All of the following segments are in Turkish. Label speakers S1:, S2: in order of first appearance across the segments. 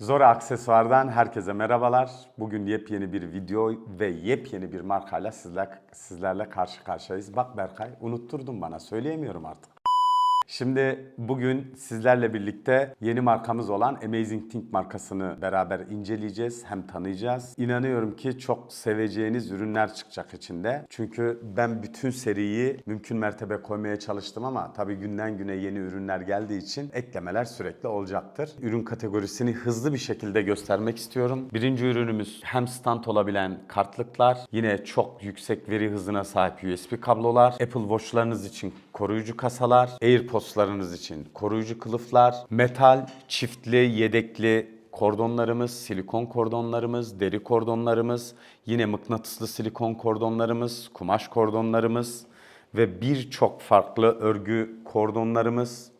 S1: Zora Aksesuar'dan herkese merhabalar. Bugün yepyeni bir video ve yepyeni bir markayla sizler, sizlerle karşı karşıyayız. Bak Berkay unutturdun bana söyleyemiyorum artık. Şimdi bugün sizlerle birlikte yeni markamız olan Amazing Think markasını beraber inceleyeceğiz hem tanıyacağız. İnanıyorum ki çok seveceğiniz ürünler çıkacak içinde. Çünkü ben bütün seriyi mümkün mertebe koymaya çalıştım ama tabii günden güne yeni ürünler geldiği için eklemeler sürekli olacaktır. Ürün kategorisini hızlı bir şekilde göstermek istiyorum. Birinci ürünümüz hem stand olabilen kartlıklar, yine çok yüksek veri hızına sahip USB kablolar, Apple Watch'larınız için koruyucu kasalar, AirPods'larınız için koruyucu kılıflar, metal çiftli yedekli kordonlarımız, silikon kordonlarımız, deri kordonlarımız, yine mıknatıslı silikon kordonlarımız, kumaş kordonlarımız ve birçok farklı örgü kordonlarımız.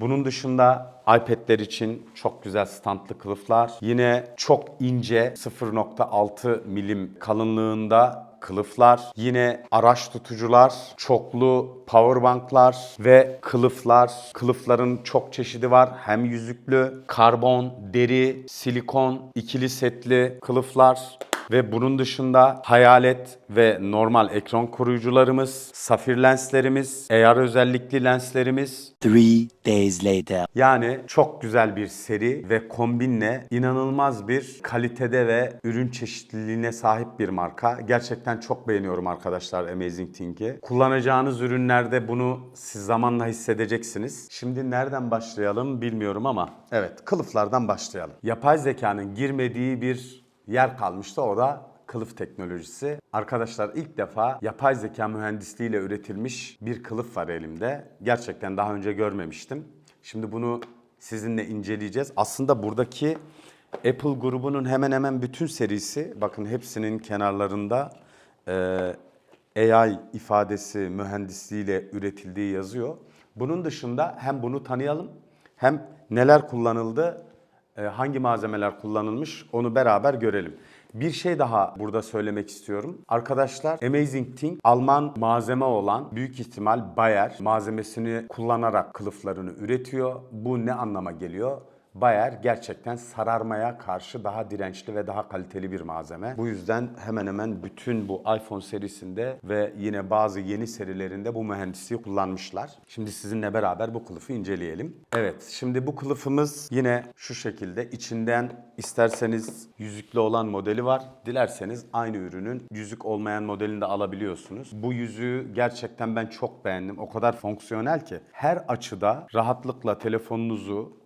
S1: Bunun dışında iPad'ler için çok güzel standlı kılıflar. Yine çok ince 0.6 milim kalınlığında kılıflar, yine araç tutucular, çoklu powerbanklar ve kılıflar. Kılıfların çok çeşidi var. Hem yüzüklü, karbon, deri, silikon, ikili setli kılıflar ve bunun dışında hayalet ve normal ekran koruyucularımız, safir lenslerimiz, AR özellikli lenslerimiz,
S2: Three days later.
S1: yani çok güzel bir seri ve kombinle inanılmaz bir kalitede ve ürün çeşitliliğine sahip bir marka. Gerçekten çok beğeniyorum arkadaşlar Amazing Think'i. Kullanacağınız ürünlerde bunu siz zamanla hissedeceksiniz. Şimdi nereden başlayalım bilmiyorum ama evet kılıflardan başlayalım. Yapay zekanın girmediği bir yer kalmıştı o da kılıf teknolojisi. Arkadaşlar ilk defa yapay zeka mühendisliğiyle üretilmiş bir kılıf var elimde. Gerçekten daha önce görmemiştim. Şimdi bunu sizinle inceleyeceğiz. Aslında buradaki Apple grubunun hemen hemen bütün serisi, bakın hepsinin kenarlarında e, AI ifadesi mühendisliğiyle üretildiği yazıyor. Bunun dışında hem bunu tanıyalım hem neler kullanıldı, hangi malzemeler kullanılmış onu beraber görelim. Bir şey daha burada söylemek istiyorum. Arkadaşlar Amazing Thing Alman malzeme olan büyük ihtimal Bayer malzemesini kullanarak kılıflarını üretiyor. Bu ne anlama geliyor? Bayer gerçekten sararmaya karşı daha dirençli ve daha kaliteli bir malzeme. Bu yüzden hemen hemen bütün bu iPhone serisinde ve yine bazı yeni serilerinde bu mühendisliği kullanmışlar. Şimdi sizinle beraber bu kılıfı inceleyelim. Evet, şimdi bu kılıfımız yine şu şekilde içinden isterseniz yüzüklü olan modeli var. Dilerseniz aynı ürünün yüzük olmayan modelini de alabiliyorsunuz. Bu yüzüğü gerçekten ben çok beğendim. O kadar fonksiyonel ki her açıda rahatlıkla telefonunuzu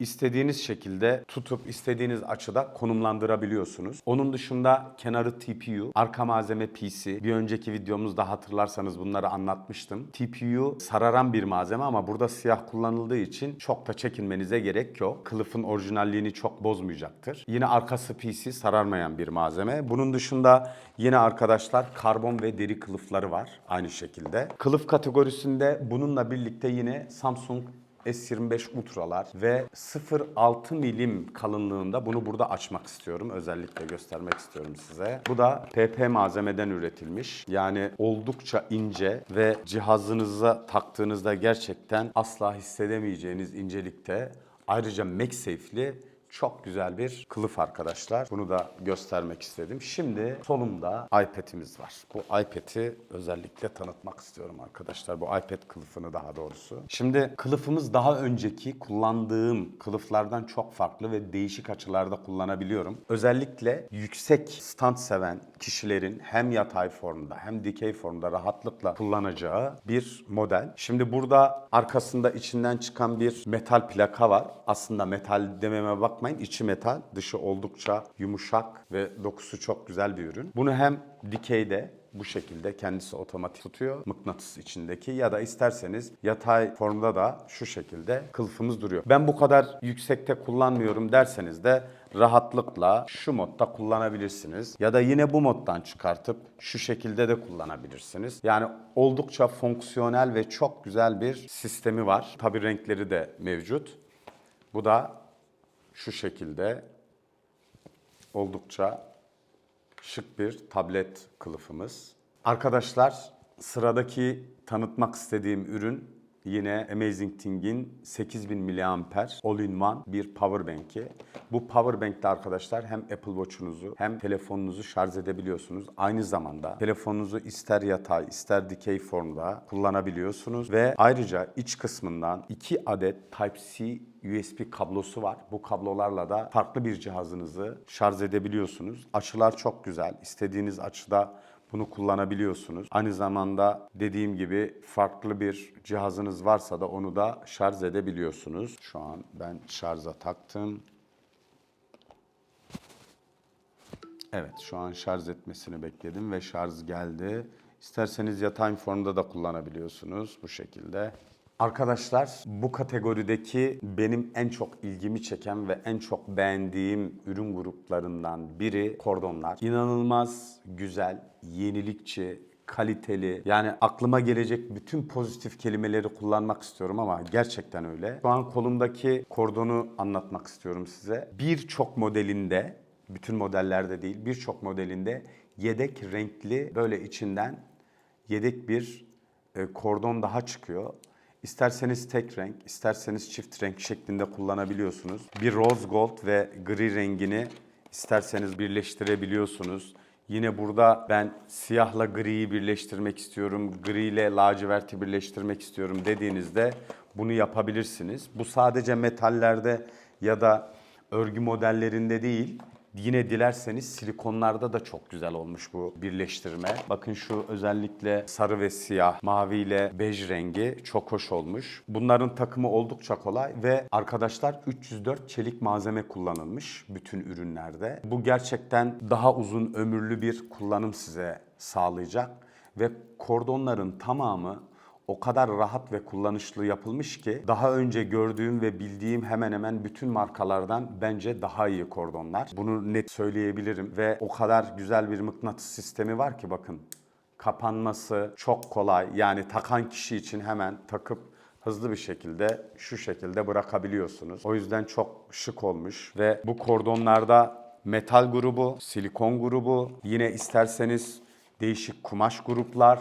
S1: istediğiniz şekilde tutup istediğiniz açıda konumlandırabiliyorsunuz. Onun dışında kenarı TPU, arka malzeme PC. Bir önceki videomuzda hatırlarsanız bunları anlatmıştım. TPU sararan bir malzeme ama burada siyah kullanıldığı için çok da çekinmenize gerek yok. Kılıfın orijinalliğini çok bozmayacaktır. Yine arkası PC sararmayan bir malzeme. Bunun dışında yine arkadaşlar karbon ve deri kılıfları var aynı şekilde. Kılıf kategorisinde bununla birlikte yine Samsung S25 Ultra'lar ve 0.6 milim kalınlığında bunu burada açmak istiyorum. Özellikle göstermek istiyorum size. Bu da PP malzemeden üretilmiş. Yani oldukça ince ve cihazınıza taktığınızda gerçekten asla hissedemeyeceğiniz incelikte. Ayrıca MagSafe'li çok güzel bir kılıf arkadaşlar. Bunu da göstermek istedim. Şimdi solumda iPad'imiz var. Bu iPad'i özellikle tanıtmak istiyorum arkadaşlar. Bu iPad kılıfını daha doğrusu. Şimdi kılıfımız daha önceki kullandığım kılıflardan çok farklı ve değişik açılarda kullanabiliyorum. Özellikle yüksek stand seven kişilerin hem yatay formda hem dikey formda rahatlıkla kullanacağı bir model. Şimdi burada arkasında içinden çıkan bir metal plaka var. Aslında metal dememe bakmayın. içi metal, dışı oldukça yumuşak ve dokusu çok güzel bir ürün. Bunu hem dikeyde bu şekilde kendisi otomatik tutuyor mıknatıs içindeki ya da isterseniz yatay formda da şu şekilde kılıfımız duruyor. Ben bu kadar yüksekte kullanmıyorum derseniz de rahatlıkla şu modda kullanabilirsiniz. Ya da yine bu moddan çıkartıp şu şekilde de kullanabilirsiniz. Yani oldukça fonksiyonel ve çok güzel bir sistemi var. Tabi renkleri de mevcut. Bu da şu şekilde oldukça şık bir tablet kılıfımız. Arkadaşlar sıradaki tanıtmak istediğim ürün Yine Amazing Thing'in 8000 mAh all-in-one bir power bank'i. Bu power bank'te arkadaşlar hem Apple Watch'unuzu hem telefonunuzu şarj edebiliyorsunuz. Aynı zamanda telefonunuzu ister yatay ister dikey formda kullanabiliyorsunuz ve ayrıca iç kısmından 2 adet Type-C USB kablosu var. Bu kablolarla da farklı bir cihazınızı şarj edebiliyorsunuz. Açılar çok güzel. İstediğiniz açıda bunu kullanabiliyorsunuz. Aynı zamanda dediğim gibi farklı bir cihazınız varsa da onu da şarj edebiliyorsunuz. Şu an ben şarja taktım. Evet şu an şarj etmesini bekledim ve şarj geldi. İsterseniz yatay formda da kullanabiliyorsunuz bu şekilde. Arkadaşlar bu kategorideki benim en çok ilgimi çeken ve en çok beğendiğim ürün gruplarından biri kordonlar. İnanılmaz güzel, yenilikçi, kaliteli. Yani aklıma gelecek bütün pozitif kelimeleri kullanmak istiyorum ama gerçekten öyle. Şu an kolumdaki kordonu anlatmak istiyorum size. Birçok modelinde, bütün modellerde değil, birçok modelinde yedek renkli böyle içinden yedek bir e, kordon daha çıkıyor. İsterseniz tek renk, isterseniz çift renk şeklinde kullanabiliyorsunuz. Bir rose gold ve gri rengini isterseniz birleştirebiliyorsunuz. Yine burada ben siyahla griyi birleştirmek istiyorum, gri ile laciverti birleştirmek istiyorum dediğinizde bunu yapabilirsiniz. Bu sadece metallerde ya da örgü modellerinde değil, Yine dilerseniz silikonlarda da çok güzel olmuş bu birleştirme. Bakın şu özellikle sarı ve siyah, mavi ile bej rengi çok hoş olmuş. Bunların takımı oldukça kolay ve arkadaşlar 304 çelik malzeme kullanılmış bütün ürünlerde. Bu gerçekten daha uzun ömürlü bir kullanım size sağlayacak ve kordonların tamamı o kadar rahat ve kullanışlı yapılmış ki daha önce gördüğüm ve bildiğim hemen hemen bütün markalardan bence daha iyi kordonlar. Bunu net söyleyebilirim ve o kadar güzel bir mıknatıs sistemi var ki bakın kapanması çok kolay. Yani takan kişi için hemen takıp hızlı bir şekilde şu şekilde bırakabiliyorsunuz. O yüzden çok şık olmuş ve bu kordonlarda metal grubu, silikon grubu, yine isterseniz değişik kumaş gruplar,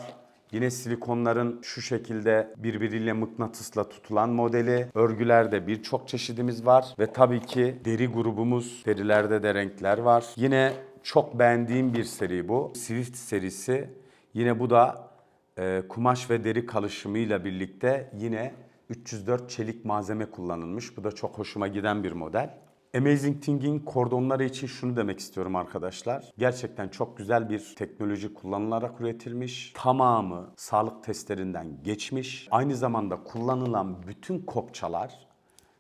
S1: Yine silikonların şu şekilde birbiriyle mıknatısla tutulan modeli. Örgülerde birçok çeşidimiz var ve tabii ki deri grubumuz, derilerde de renkler var. Yine çok beğendiğim bir seri bu. Swift serisi. Yine bu da e, kumaş ve deri kalışımıyla birlikte yine 304 çelik malzeme kullanılmış. Bu da çok hoşuma giden bir model. Amazing Thing'in kordonları için şunu demek istiyorum arkadaşlar. Gerçekten çok güzel bir teknoloji kullanılarak üretilmiş. Tamamı sağlık testlerinden geçmiş. Aynı zamanda kullanılan bütün kopçalar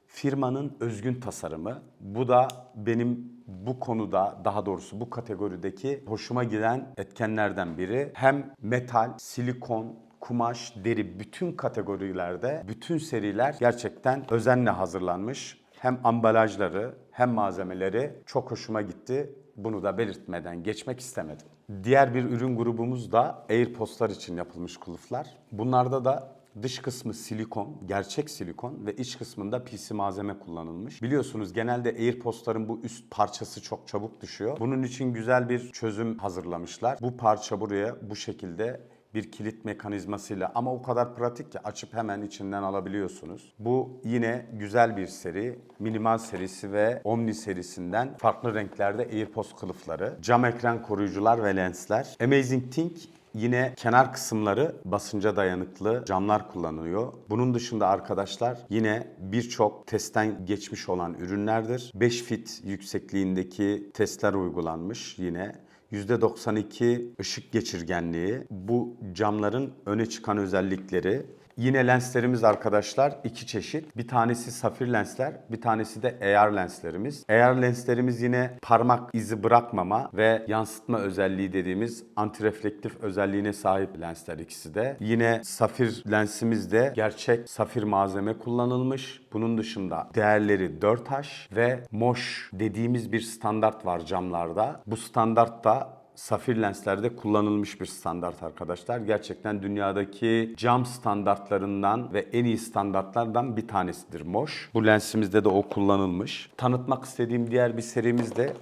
S1: firmanın özgün tasarımı. Bu da benim bu konuda daha doğrusu bu kategorideki hoşuma giden etkenlerden biri. Hem metal, silikon, kumaş, deri bütün kategorilerde bütün seriler gerçekten özenle hazırlanmış. Hem ambalajları hem malzemeleri çok hoşuma gitti. Bunu da belirtmeden geçmek istemedim. Diğer bir ürün grubumuz da AirPods'lar için yapılmış kılıflar. Bunlarda da dış kısmı silikon, gerçek silikon ve iç kısmında PC malzeme kullanılmış. Biliyorsunuz genelde AirPods'ların bu üst parçası çok çabuk düşüyor. Bunun için güzel bir çözüm hazırlamışlar. Bu parça buraya bu şekilde bir kilit mekanizmasıyla ama o kadar pratik ki açıp hemen içinden alabiliyorsunuz. Bu yine güzel bir seri. Minimal serisi ve Omni serisinden farklı renklerde AirPods kılıfları, cam ekran koruyucular ve lensler. Amazing Think Yine kenar kısımları basınca dayanıklı camlar kullanılıyor. Bunun dışında arkadaşlar yine birçok testten geçmiş olan ürünlerdir. 5 fit yüksekliğindeki testler uygulanmış yine. %92 ışık geçirgenliği. Bu camların öne çıkan özellikleri. Yine lenslerimiz arkadaşlar iki çeşit. Bir tanesi safir lensler, bir tanesi de AR lenslerimiz. AR lenslerimiz yine parmak izi bırakmama ve yansıtma özelliği dediğimiz antireflektif özelliğine sahip lensler ikisi de. Yine safir lensimiz de gerçek safir malzeme kullanılmış. Bunun dışında değerleri 4H ve MOS dediğimiz bir standart var camlarda. Bu standart da Safir lenslerde kullanılmış bir standart arkadaşlar. Gerçekten dünyadaki cam standartlarından ve en iyi standartlardan bir tanesidir MOS. Bu lensimizde de o kullanılmış. Tanıtmak istediğim diğer bir serimiz de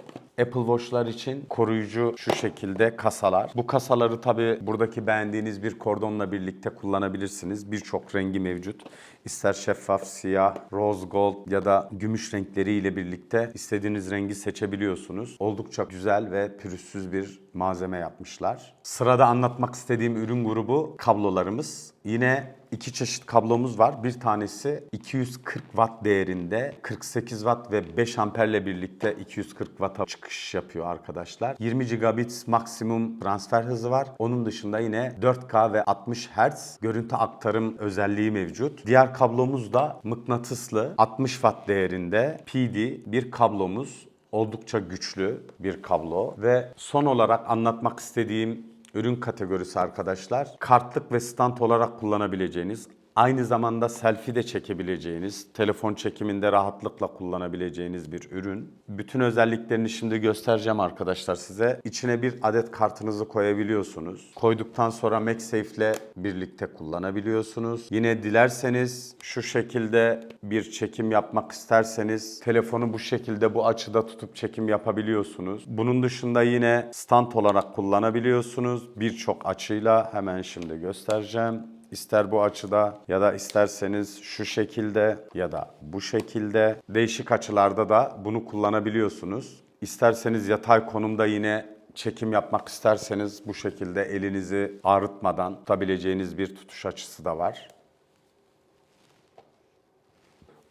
S1: Apple Watch'lar için koruyucu şu şekilde kasalar. Bu kasaları tabi buradaki beğendiğiniz bir kordonla birlikte kullanabilirsiniz. Birçok rengi mevcut. İster şeffaf, siyah, rose gold ya da gümüş renkleriyle birlikte istediğiniz rengi seçebiliyorsunuz. Oldukça güzel ve pürüzsüz bir malzeme yapmışlar. Sırada anlatmak istediğim ürün grubu kablolarımız. Yine iki çeşit kablomuz var. Bir tanesi 240 watt değerinde 48 watt ve 5 amperle birlikte 240 watt'a çıkış yapıyor arkadaşlar. 20 gigabit maksimum transfer hızı var. Onun dışında yine 4K ve 60 Hz görüntü aktarım özelliği mevcut. Diğer kablomuz da mıknatıslı 60 watt değerinde PD bir kablomuz. Oldukça güçlü bir kablo ve son olarak anlatmak istediğim ürün kategorisi arkadaşlar. Kartlık ve stand olarak kullanabileceğiniz, aynı zamanda selfie de çekebileceğiniz, telefon çekiminde rahatlıkla kullanabileceğiniz bir ürün. Bütün özelliklerini şimdi göstereceğim arkadaşlar size. İçine bir adet kartınızı koyabiliyorsunuz. Koyduktan sonra MagSafe ile birlikte kullanabiliyorsunuz. Yine dilerseniz şu şekilde bir çekim yapmak isterseniz telefonu bu şekilde bu açıda tutup çekim yapabiliyorsunuz. Bunun dışında yine stand olarak kullanabiliyorsunuz. Birçok açıyla hemen şimdi göstereceğim. İster bu açıda ya da isterseniz şu şekilde ya da bu şekilde değişik açılarda da bunu kullanabiliyorsunuz. İsterseniz yatay konumda yine çekim yapmak isterseniz bu şekilde elinizi ağrıtmadan tutabileceğiniz bir tutuş açısı da var.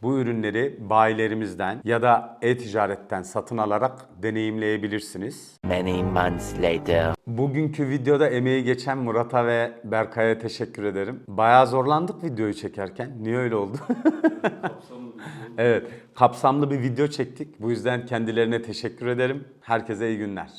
S1: Bu ürünleri bayilerimizden ya da e-ticaretten satın alarak deneyimleyebilirsiniz.
S2: Many months later.
S1: Bugünkü videoda emeği geçen Murat'a ve Berkay'a teşekkür ederim. Bayağı zorlandık videoyu çekerken. Niye öyle oldu? evet, kapsamlı bir video çektik. Bu yüzden kendilerine teşekkür ederim. Herkese iyi günler.